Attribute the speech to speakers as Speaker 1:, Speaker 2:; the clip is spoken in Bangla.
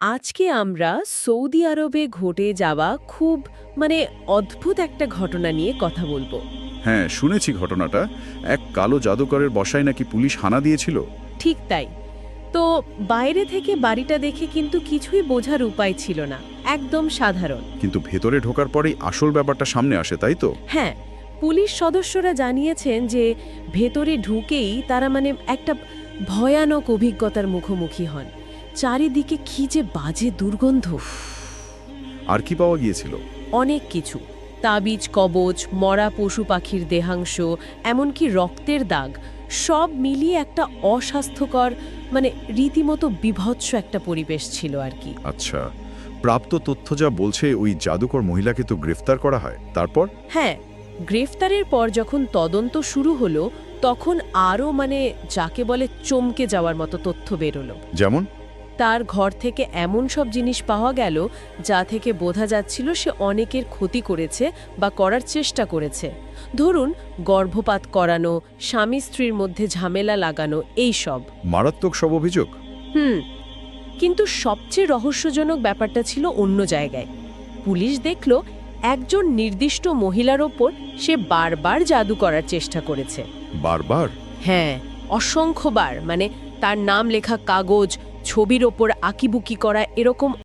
Speaker 1: আজকে আমরা সৌদি আরবে ঘটে যাওয়া খুব মানে অদ্ভুত একটা ঘটনা নিয়ে কথা বলব।
Speaker 2: হ্যাঁ শুনেছি ঘটনাটা। এক কালো জাদুকরের বসায় নাকি পুলিশ হানা দিয়েছিল?
Speaker 1: ঠিক তাই। তো বাইরে থেকে বাড়িটা দেখে কিন্তু কিছুই বোঝার উপায় ছিল না। একদম সাধারণ।
Speaker 2: কিন্তু ভেতরে ঢোকার পরেই আসল ব্যাপারটা সামনে আসে তাই তো?
Speaker 1: হ্যাঁ পুলিশ সদস্যরা জানিয়েছেন যে ভেতরে ঢুকেই তারা মানে একটা ভয়ানক অভিজ্ঞতার মুখোমুখি হন। চারিদিকে কি যে বাজে দুর্গন্ধ।
Speaker 2: আর কি পাওয়া গিয়েছিল?
Speaker 1: অনেক কিছু। তাবিজ কবচ মরা পশু পাখির দেহাংশ এমনকি রক্তের দাগ সব মিলিয়ে একটা অস্বাস্থ্যকর মানে রীতিমতো বিভৎস একটা পরিবেশ ছিল আর কি।
Speaker 2: আচ্ছা প্রাপ্ত তথ্য যা বলছে ওই জাদুকর মহিলাকে তো গ্রেফতার করা হয়। তারপর?
Speaker 1: হ্যাঁ গ্রেফতারের পর যখন তদন্ত শুরু হলো তখন আরও মানে যাকে বলে চমকে যাওয়ার মতো তথ্য বেরোলো।
Speaker 2: যেমন?
Speaker 1: তার ঘর থেকে এমন সব জিনিস পাওয়া গেল যা থেকে বোঝা যাচ্ছিল সে অনেকের ক্ষতি করেছে বা করার চেষ্টা করেছে। ধরুন গর্ভপাত করানো স্বামী স্ত্রীর মধ্যে ঝামেলা লাগানো এই সব।
Speaker 2: মারাত্মক সব অভিযোগ?
Speaker 1: হুম কিন্তু সবচেয়ে রহস্যজনক ব্যাপারটা ছিল অন্য জায়গায়। পুলিশ দেখল একজন নির্দিষ্ট মহিলার ওপর সে বারবার জাদু করার চেষ্টা করেছে।
Speaker 2: বারবার?
Speaker 1: হ্যাঁ অসংখ্যবার মানে তার নাম লেখা কাগজ ছবির ওপর আঁকিবুকি করা এরকম